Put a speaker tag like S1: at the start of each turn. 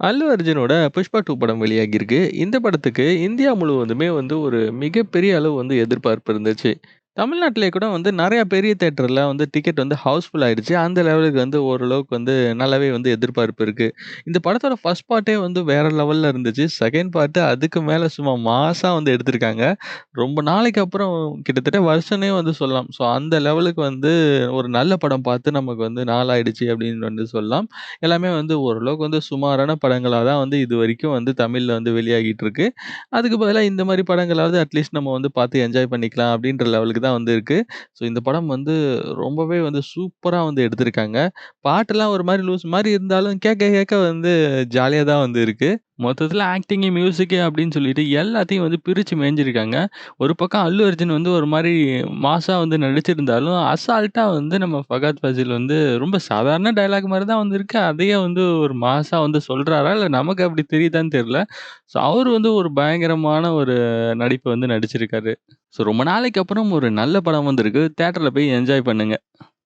S1: அல்லு அர்ஜுனோட Pushpa two படம் வெளியாகியிருக்கு. இந்த படத்துக்கு இந்தியா முழுவதுமே வந்து ஒரு மிகப்பெரிய அளவு வந்து எதிர்பார்ப்பு இருந்துச்சு. தமிழ்நாட்டிலே கூட வந்து நெறைய பெரிய தியேட்டர்ல வந்து டிக்கெட் வந்து ஹவுஸ்ஃபுல் ஆயிடுச்சு. அந்த லெவலுக்கு வந்து ஓரளவுக்கு வந்து நல்லாவே வந்து எதிர்பார்ப்பு இருக்கு. இந்த படத்தோட ஃபர்ஸ்ட் பார்ட்டே வந்து வேற லெவல்ல இருந்துச்சு. செகண்ட் பார்ட் அதுக்கு மேல சும்மா மாஸா வந்து எடுத்திருக்காங்க. ரொம்ப நாளைக்கு அப்புறம் கிட்டத்தட்ட வருஷம்னே வந்து சொல்லலாம். ஸோ அந்த லெவலுக்கு வந்து ஒரு நல்ல படம் பார்த்து நமக்கு வந்து நாளாயிடுச்சு அப்படின்னு வந்து சொல்லலாம். எல்லாமே வந்து ஓரளவுக்கு வந்து சுமாரான படங்களா தான் வந்து இதுவரைக்கும் வந்து தமிழ்ல வந்து வெளியாகிட்டு இருக்கு. அதுக்கு பதிலா இந்த மாரி படங்களாவது அட்லீஸ்ட் நம்ம வந்து பார்த்து என்ஜாய் பண்ணிக்கலாம் அப்படின்ற லெவலுக்கு தான் வந்து இருக்கு. ஸோ இந்த படம் வந்து ரொம்பவே வந்து சூப்பரா வந்து எடுத்திருக்காங்க. பாட்டெல்லாம் ஒரு மாரி லூஸ் மாரி இருந்தாலும் கேட்க கேட்க வந்து ஜாலியா தான் வந்து இருக்கு. மொத்தத்தில ஆக்டிங்கு, மியூசிக்கு அப்படின்னு சொல்லிட்டு எல்லாத்தையும் வந்து பிரிச்சு மேய்ஞ்சிருக்காங்க. ஒரு பக்கம் அல்லு அர்ஜுன் வந்து ஒரு மாரி மாஸா வந்து நடிச்சிருந்தாலும், அசால்ட்டா வந்து நம்ம ஃபகத் ஃபாசில் வந்து ரொம்ப சாதாரண டயலாக் மாரி தான் வந்து இருக்கு. அதையே வந்து ஒரு மாஸா வந்து சொல்றாரா? இல்ல நமக்கு அப்படி தெரியுதான்னு தெரியல. ஸோ அவரு வந்து ஒரு பயங்கரமான ஒரு நடிப்ப வந்து நடிச்சிருக்காரு. ஸோ ரொம்ப நாளைக்கு அப்புறம் ஒரு நல்ல படம் வந்திருக்கு. தேட்டரில் போய் என்ஜாய் பண்ணுங்கள்